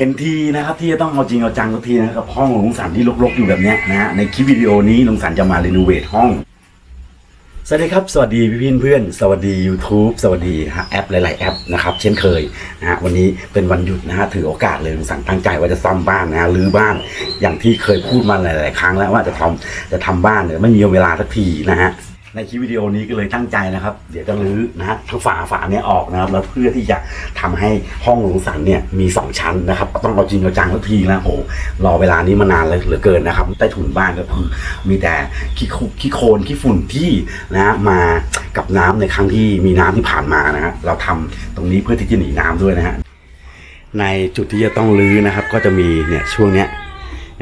เห็นทีนะครับที่จะต้องเอาจริงเอาจังสักทีนะครับกับห้องของลุงสันที่รกๆอยู่แบบนี้นะฮะในคลิปวิดีโอนี้ลุงสันจะมารีโนเวทห้อง สวัสดีครับ สวัสดีพี่เพื่อนสวัสดี YouTube สวัสดีฮะแอปหลาย ๆ แอปนะครับเช่นเคยนะฮะวันนี้เป็นวันหยุดนะฮะถือโอกาสเลยลุงสันตั้งใจว่าจะซ่อมบ้านนะฮะรื้อบ้านอย่างที่เคยพูดมาหลาย ๆ ครั้งแล้วว่าจะทำจะทำบ้านเนี่ยไม่มีเวลาสักทีนะฮะ ในคลิปวิดีโอนี้ก็เลยตั้งใจนะครับ เดี๋ยวจะรื้อนะฮะทั้งฝาฝาเนี้ยออกนะครับ แล้วเพื่อที่จะทำให้ห้องหลงสันเนี่ยมีสองชั้นนะครับ ต้องเอาจริงเอาจังสักทีนะโอ้โหรอเวลานี้มานานเลยเหลือเกินนะครับใต้ถุนบ้านก็คือมีแต่ขี้คุขี้โคลนขี้ฝุ่นที่นะมากับน้ำในครั้งที่มีน้ำที่ผ่านมานะฮะเราทำตรงนี้เพื่อที่จะหนีน้ำด้วยนะฮะในจุดที่จะต้องรื้อนะครับ ก็จะมีเนี่ยช่วงเนี้ย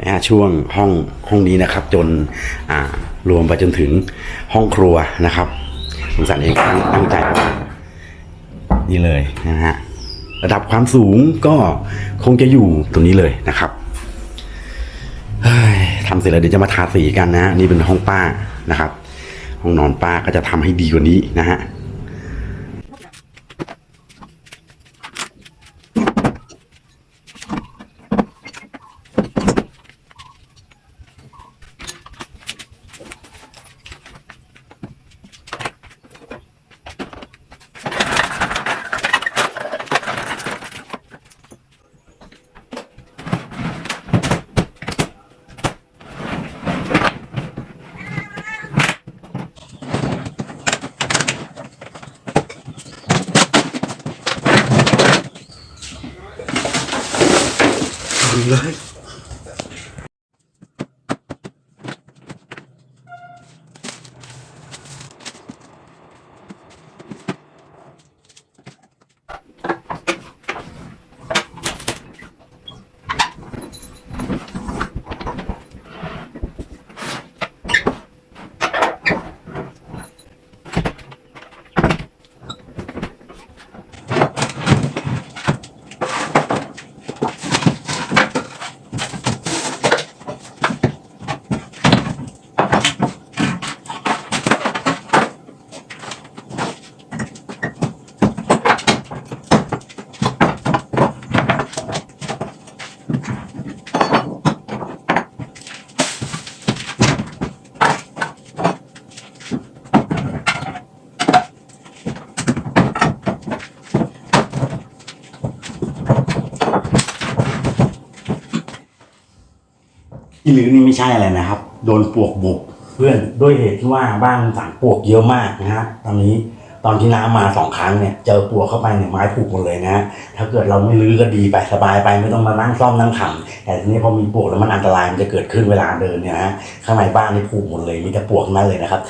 นะฮะช่วงห้องห้องนี้นะครับ จนอ่ารวมไปจนถึงห้องครัวนะครับสงสารเองตั้งใจว่านี่เลยนะฮะระดับความสูงก็คงจะอยู่ตรงนี้เลยนะครับทำเสร็จแล้วเดี๋ยวจะมาทาสีกันนะฮะนี่เป็นห้องป้านะครับ ห้องนอนป้าก็จะทำให้ดีกว่านี้นะฮะ เลย ที่ลือนี่ไม่ใช่อะไรนะครับ โดนปลวกบุกเพื่อนด้วยเหตุที่ว่าบ้านสั่งปลวกเยอะมากนะฮะตอนนี้ตอนที่น้ำมาสองครั้งเนี่ยเจอปลวกเข้าไปเนี่ยไม้ผุหมดเลยนะฮะถ้าเกิดเราไม่รื้อก็ดีไปสบายไปไม่ต้องมานั่งซ่อมนั่งขำแต่ทีนี้พอมีปลวกแล้วมันอันตรายมันจะเกิดขึ้นเวลาเดินเนี่ยนะข้างในบ้านนี่ผุหมดเลยมีแต่ปลวกนั่นเลยนะครับ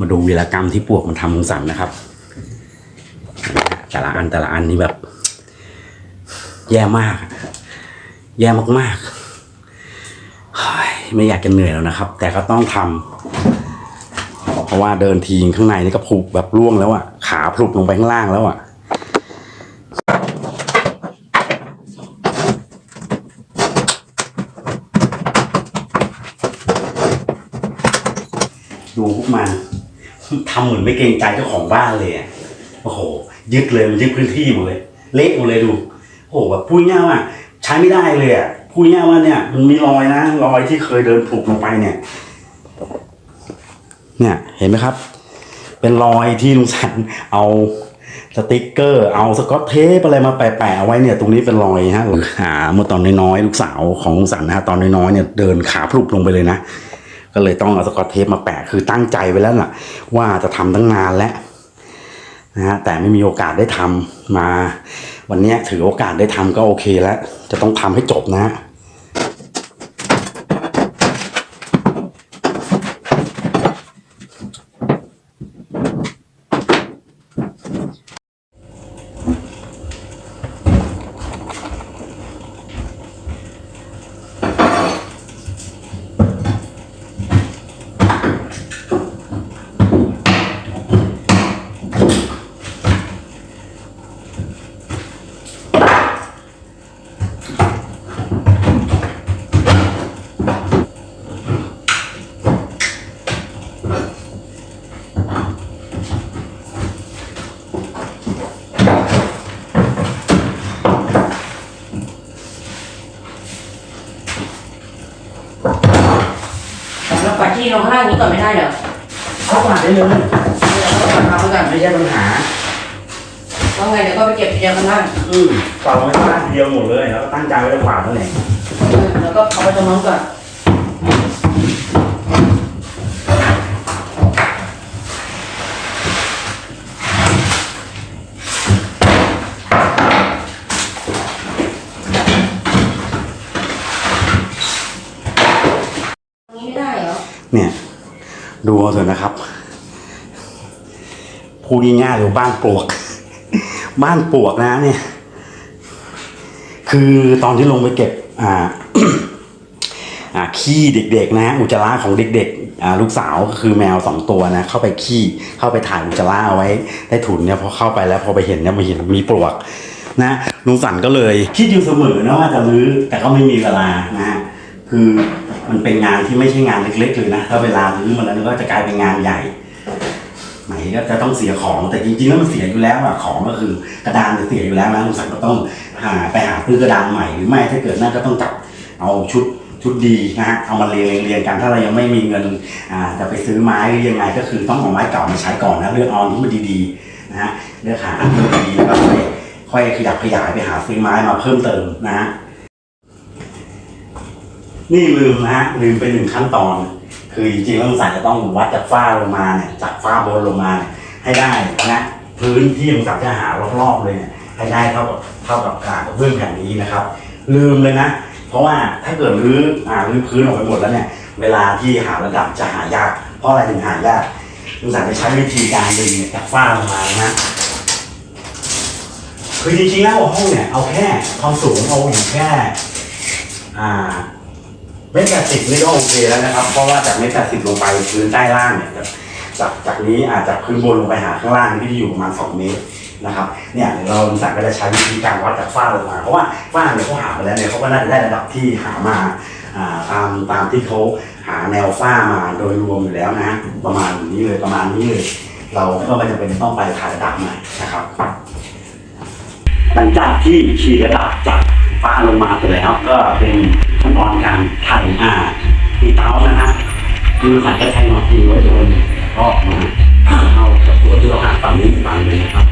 มาดูวีรกรรมที่ปวกมันทำของสันนะครับ แต่ละอันแต่ละอันนี่แบบ แย่มาก แย่มากๆเฮ้ยไม่อยากจะเหนื่อยแล้วนะครับ แต่ก็ต้องทำเพราะว่าเดินทีข้างในนี่ก็ผุแบบร่วงแล้วอะขาผลุกลงไปข้างล่างแล้วอะดูพวกมัน ทำเหมือนไม่เกรงใจเจ้าของบ้านเลยอะโอ้โห ยึดเลยมันยึดพื้นที่หมดเลย เละหมดเลยดูโอ้โหแบบพูดง่ายว่าใช้ไม่ได้เลยอะพูดง่ายว่าเนี่ย มันมีรอยนะรอยที่เคยเดินถูกลงไปเนี่ย เนี่ยเห็นไหมครับ เป็นรอยที่ลุงสันเอาสติกเกอร์เอาสกอตเทปอะไรมาแปะๆเอาไว้เนี่ยตรงนี้เป็นรอยฮะหาเมื่อตอนน้อยๆลูกสาวของลุงสันนะฮะตอนน้อยๆเนี่ยเดินขาพลุบลงไปเลยนะ ก็เลยต้องเอาสกอตเทปมาแปะคือตั้งใจไว้แล้วล่ะ ว่าจะทำตั้งนานแล้วนะฮะแต่ไม่มีโอกาสได้ทำมา วันนี้ถือโอกาสได้ทำก็โอเคแล้ว จะต้องทำให้จบนะน ลงข้างล่างนี้ก่อนไม่ได้เหรอเข้ามาได้เลยเดี๋ยวเราทำไปก่อนไม่ใช่ปัญหาว่าไงเดี๋ยวก็ไปเก็บทีเดียวข้างล่างอืมกวาดลงไปข้างล่างทีเดียวหมดเลยแล้วก็ตั้งใจไว้จะกวาดนั่นแหละเออแล้วก็เอาไปตรงนู้นก่อน ตรงนี้ไม่ได้เหรอ เนี่ย ดูเอาเถอะนะครับพูดง่ายๆเลยว่าบ้านปลวก บ้านปลวกนะเนี่ย คือตอนที่ลงไปเก็บ อ่าขี้เด็กๆ นะ อุจจาระของเด็กๆลูกสาวก็คือแมวสองตัวนะ เข้าไปขี้เข้าไปถ่ายอุจจาระเอาไว้ใต้ถุนเนี่ยพอเข้าไปแล้วพอไปเห็นเนี่ยมาเห็นมีปลวก นะลุงสันก็เลยคิดอยู่เสมอนะว่าจะรื้อแต่ก็ไม่มีเวลานะ คือมันเป็นงานที่ไม่ใช่งานเล็กๆเลยนะถ้าเวลารื้อมันแล้วก็จะกลายเป็นงานใหญ่ไหนก็จะต้องเสียของแต่จริงๆแล้วมันเสียอยู่แล้วอะของก็คือกระดานมันเสียอยู่แล้วนะลุงสันก็ต้องหาไปหาซื้อกระดานใหม่หรือไม่ถ้าเกิดนั่นก็ต้องจับเอาชุดชุดดีนะฮะเอามาเรียงเรียงกันถ้าเรายังไม่มีเงินอ่าจะไปซื้อไม้หรือยังไงก็คือต้องเอาไม้เก่ามาใช้ก่อนนะเลือกเอาอันที่มันดีๆนะฮะเลือกหาอันที่มันดีๆแล้วก็ค่อยค่อยขยับขยายไปหาซื้อไม้มาเพิ่มเติมนะฮะ นี่ลืมนะฮะลืมไปหนึ่งขั้นตอน คือจริงๆแล้วลุงสันจะต้องวัดจากฝ้าลงมาเนี่ยจากฝ้าบนลงมาเนี่ยให้ได้นะพื้นที่ลุงสันจะหารอบๆเลยเนี่ยให้ได้เท่ากับเท่ากับการกับเบื้องแผ่นนี้นะครับ ลืมเลยนะ เพราะว่าถ้าเกิดรื้ออ่ารื้อพื้นออกไปหมดแล้วเนี่ย เวลาที่หาระดับจะหายาก เพราะอะไรถึงหายากลุงสันจะใช้วิธีการดึงเนี่ยจากฝ้าลงมานะคือจริงๆแล้วห้องเนี่ยเอาแค่ความสูงเอาอยู่แค่อ่า เมตรแปดสิบนี่ก็โอเคแล้วนะครับ เพราะว่าจากเมตรแปดสิบลงไปพื้นใต้ล่างเนี่ยจากจากจากนี้อาจจะพื้นบนลงไปหาข้างล่างที่อยู่ประมาณสองเมตรนะครับ เนี่ยเราสักก็จะใช้วิธีการวัดจากฝ้าลงมา เพราะว่าฝ้าเนี่ยเขาหามาแล้วเนี่ยเขาก็น่าจะได้ระดับที่หามาตามตามที่เขาหาแนวฝ้ามาโดยรวมอยู่แล้วนะฮะประมาณนี้เลยประมาณนี้เลย เราก็ไม่จำเป็นต้องไปถ่ายระดับใหม่นะครับ หลังจากที่ฉีดระดับจาก ฟ้าลงมาไปแล้วก็เป็นขั้นตอนการไถ่อ่าตีเต้านะฮะคือสันก็ใช้หนอดทิ้งไว้โดนออกมาเข้ากับตัวที่เราหาฝั่งนี้ฝั่งหนึงนะครับ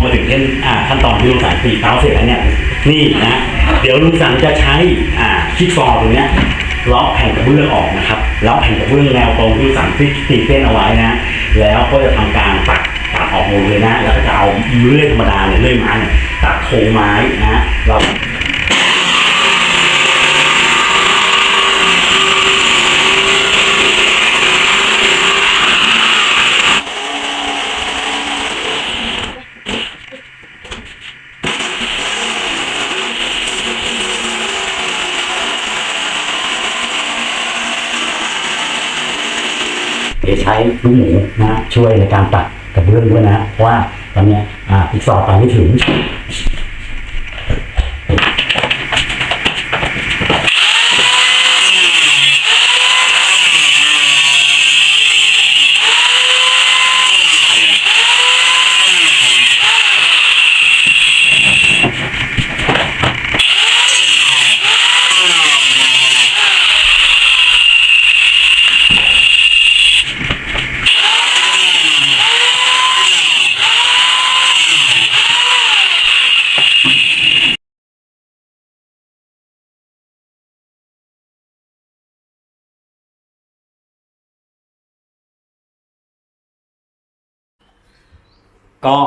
มาถึงเล่นอ่าขั้นตอนที่ลุงสันตีเต้าเสร็จแล้วเนี่ยนี่นะเดี๋ยวลุงสันจะใช้อ่าคิกซอว์ตรงเนี้ย ล็อกแผ่นกระเบื้องออกนะครับล็อกแผ่นกระเบื้องแนวตรงที่สั่งที่ตีเส้นเอาไว้นะ แล้วก็จะทำการตัดตัดออกหมดเลยนะ แล้วก็จะเอาเลื่อยธรรมดาเนี่ยเลื่อยไม้เนี่ยตัดโครงไม้นะเรา ลูกหมูนะช่วยในการตัดกระเบื้องด้วยนะเพราะว่าตอนเนี้ยอ่าอีกสอบไปไม่ถึง ก็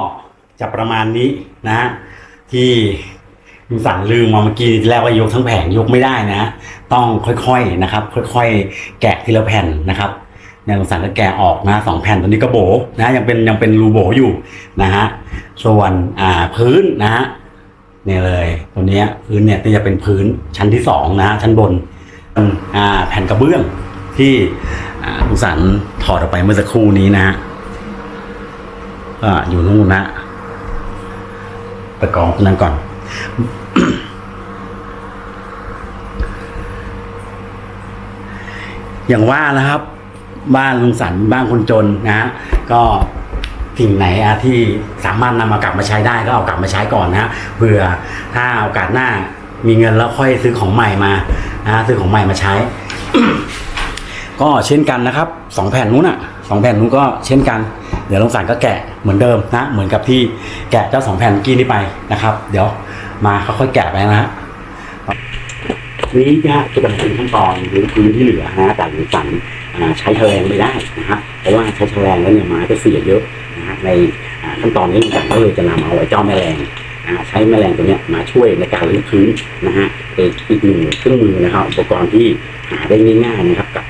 จะประมาณนี้นะฮะที่ลุงสั่งลืมมาเมื่อกี้แล้วว่ายกทั้งแผงยกไม่ได้นะ ต้องค่อยๆนะครับ ค่อยๆ แกะทีละแผ่นนะครับเนี่ยลุงสั่งก็แกะออกนะสองแผ่นตอนนี้ก็โบนะยังเป็นยังเป็นรูโบอยู่นะฮะส่วนอ่าพื้นนะฮะเนี่ยเลยตัวเนี้ยพื้นเนี่ยจะเป็นพื้นชั้นที่สองนะฮะชั้นบนอ่าแผ่นกระเบื้องที่อ่าลุงสันถอดออกไปเมื่อสักครู่นี้นะฮะ็อยู่นู่นนะไปกองตรงนั้นก่อน อย่างว่านะครับ บ้านลุงสันบ้านคนจนนะฮะก็สิ่งไหนอะที่สามารถนำมากลับมาใช้ได้ก็เอากลับมาใช้ก่อนนะเผื่อถ้าโอกาสหน้ามีเงินแล้วค่อยซื้อของใหม่มานะซื้อของใหม่มาใช้ ก็เช่นกันนะครับสองแผ่นนู้นอะสองแผ่นนู้นก็เช่นกัน เดี๋ยวลงสารก็แกะเหมือนเดิมนะ เหมือนกับที่แกะเจ้าสองแผ่นกี้นี้ไปนะครับ เดี๋ยวมาค่อยๆแกะไปนะฮะนี้จะจะเป็นขั้นตอนหรือพื้นที่เหลือนะแต่หรือสั่งอ่าใช้แฉลงไม่ได้นะฮะเพราะว่าใช้แฉลงแล้วเนี่ยไม้จะเสียเยอะนะฮะในขั้นตอนนี้สั่งก็เลยจะนำเอาไอ้เจ้าแมลงใช้แมลงตัวเนี้ยมาช่วยในการรื้อพื้นนะฮะเป็นอีกหนึ่งเครื่องมือนะครับอุปกรณ์ที่หาได้ง่ายๆนะครับกับ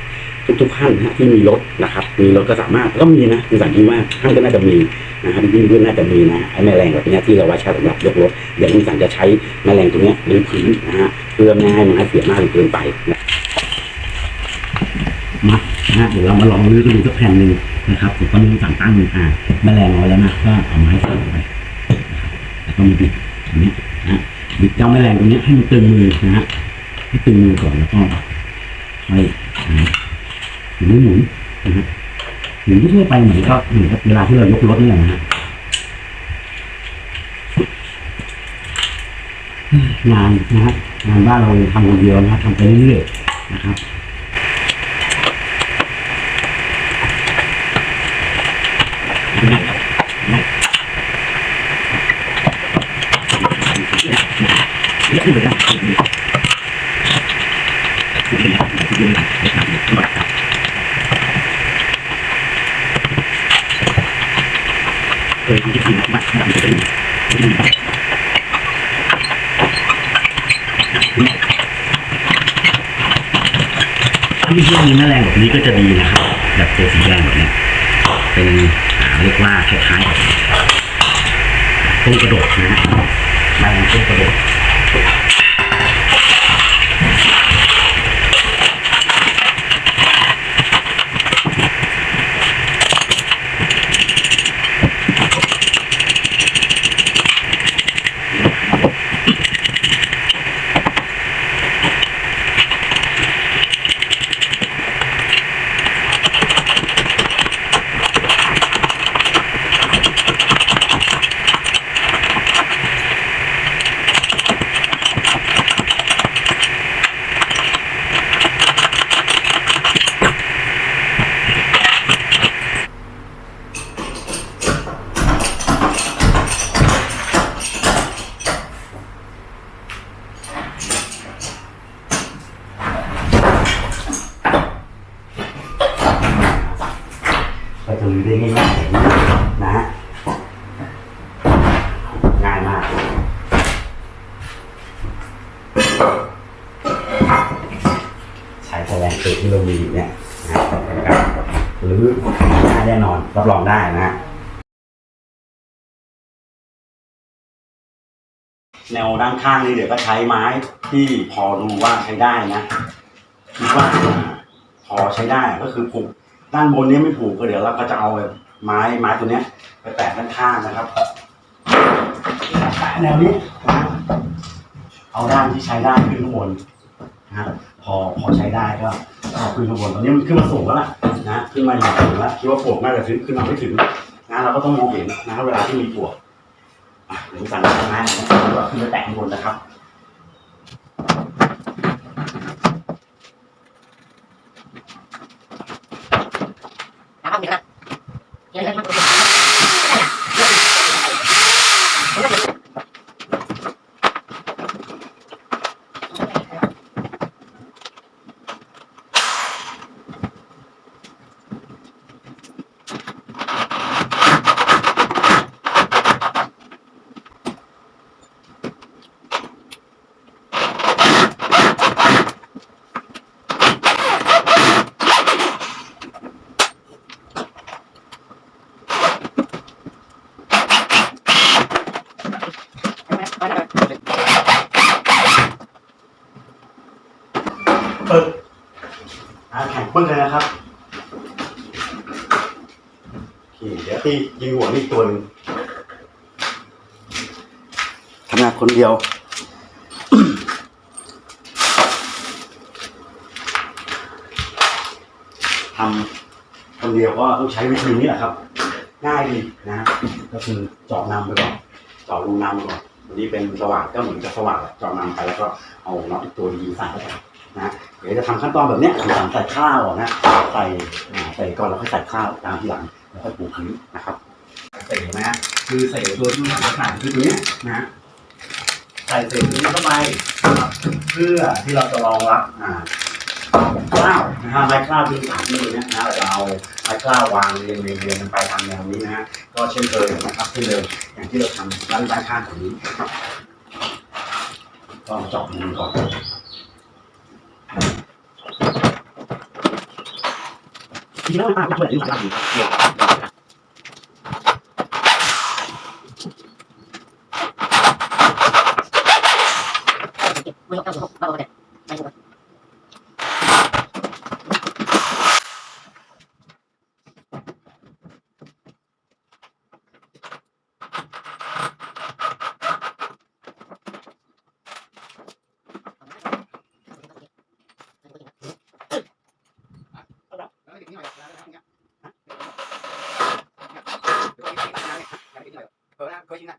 ทุกๆขั้นนะฮะที่มีรถนะครับมีรถก็สามารถก็มีนะคุณสันคิดว่าท่านก็น่าจะมีนะครับพี่เพื่อนน่าจะมีนะไอ้แมลงแบบนี้ที่เราไว้ใช้สำหรับยกรถเดี๋ยวคุณสันจะใช้แมลงตัวนี้ยรื้อพื้นนะฮะเพื่อไม่ให้ไม้เสียมากเกินไปนะมานะฮะเดี๋ยวเรามาลองรื้อกันดูสักแผ่นหนึ่งนะครับผมก็มีสั่งตั้งอ่าแมลงเอาไว้แล้วนะก็เอาไม้ใส่ลงไปนะครับแล้วก็มีบิดอันนี้นะฮะบิดเจ้าแมลงตัวนี้ให้มันตึงมือนะฮะให้ตึงมือก่อนแล้วก็ค่อยนะ หมุนหมุนนะฮะหมุนทั่วไปเหมือนก็เหมือนกับเวลาที่เรายกรถนี่แหละนะฮะงานนะฮะงานบ้านเราทำคนเดียวนะครับทำไปเรื่อยๆนะครับเคยทำที่ทำมาทำเป็น ที่ช่วงนี้แมลงแบบนี้ก็จะดีนะครับ แบบตัวสีแดงแบบนี้เป็นเรียกว่าคล้ายๆกับต้นกระโดดนะฮะแมลงต้นกระโดด ก็จะรื้อได้ง่ายๆแบบนี้นะฮะง่ายมาก ใช้ แฉลงเศษที่เรามีอยู่เนี่ยนะครับหรือง่ายแน่นอนรับรองได้นะฮะแนวด้านข้างนี้เดี๋ยวก็ใช้ไม้ที่พอดูว่าใช้ได้นะคิดว่าพอใช้ได้ก็คือผูกด้านบนนี้ไม่ผูกก็เดี๋ยวเราก็จะเอาแบบไม้ไม้ตัวเนี้ย ไปแปะด้านข้างนะครับแปะแนวนี้ เอาด้านที่ใช้ได้ขึ้นข้างบน นะพอพอใช้ได้ก็ขึ้นข้างบนตอนนี้มันขึ้นมาสูงแล้วล่ะนะขึ้นมาอย่างสูงแล้วคิดว่าปวกน่าจะขึ้นขึ้นมาไม่ถึงนะเราก็ต้องมองเห็นนะเวลาที่มีปวกหรือสั่งทำงานนะขึ้นไปแตะข้างบนนะครับเดี๋ยวนะเดี๋ยวนะ เปิดอ่าแข่งปึ้งเลยนะครับโอเคเดี๋ยวตียิงหัวนี่อีกตัวหนึ่งทำงานคนเดียว ทำคนเดียวก็ต้องใช้วิธีนี้แหละครับ ง่ายดีนะฮะก็คือเจาะนำไปก่อนเจาะรูนำไปก่อนวันนี้เป็นสว่านก็เหมือนจะสว่านแหละเจาะนำไปแล้วก็เอาน็อตอีกตัวดีๆใส่เข้าไปนะเดี๋ยวจะทำขั้นตอนแบบเนี้ยคือการใส่ข้าวนะใส่อ่าใส่ก่อนแล้วค่อยใส่ข้าวตามทีหลังแล้วค่อยปูพื้นนะครับเสนะฮะคือใส่ตัวที่มันขนาดคือตัวเนี้ยนะฮะใส่เศษตัวนี้เข้าไปนะครับเพื่อที่เราจะรองรับ ถ้าไม้คล้าวที่ฐานที่นี้ยนะฮะเราเอาไม้คล้าวางเรียงเรียงเรียงกันไปตามแนวนี้นะฮะก็เช่นเคยนะครับเช่นเดิมอย่างที่เราทำด้านด้านข้างของนี้นะครับก็เจาะมือก่อนทีนี้เราไม่ช่วยอธิบายได้ดีเกี่ย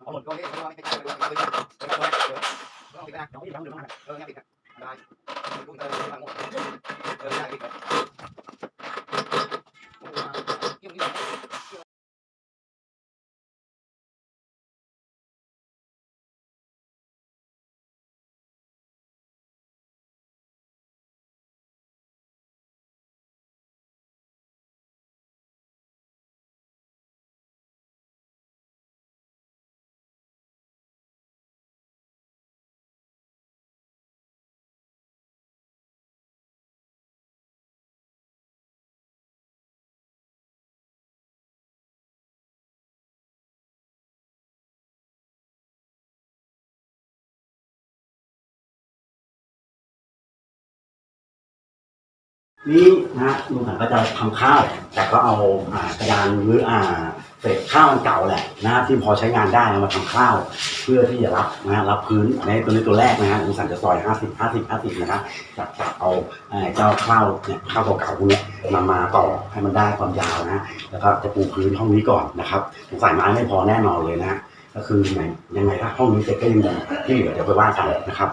có một con cái นี่นะลุงสันก็จะทำข้าว แต่ก็เอาอ่ากระดานหรืออ่าเศษข้าวมันเก่าแหละนะฮะที่พอใช้งานได้เอามาทำข้าว เพื่อที่จะรับนะรับพื้นในตัวนี้ตัวแรกนะฮะลุงสันจะซอย 50 50 50นะครับจับจับเอาเอ่อเจ้าข้าวเนี่ยข้าวเก่าๆพวกเนี้ยนำมาต่อให้มันได้ความยาวนะฮะแล้วก็จะปูพื้นห้องนี้ก่อนนะครับสงสัยไม้ไม่พอแน่นอนเลยนะฮะก็คือไหนยังไงถ้าห้องนี้เสร็จก็ยังดีที่เหลือเดี๋ยวไปว่ากันนะครับ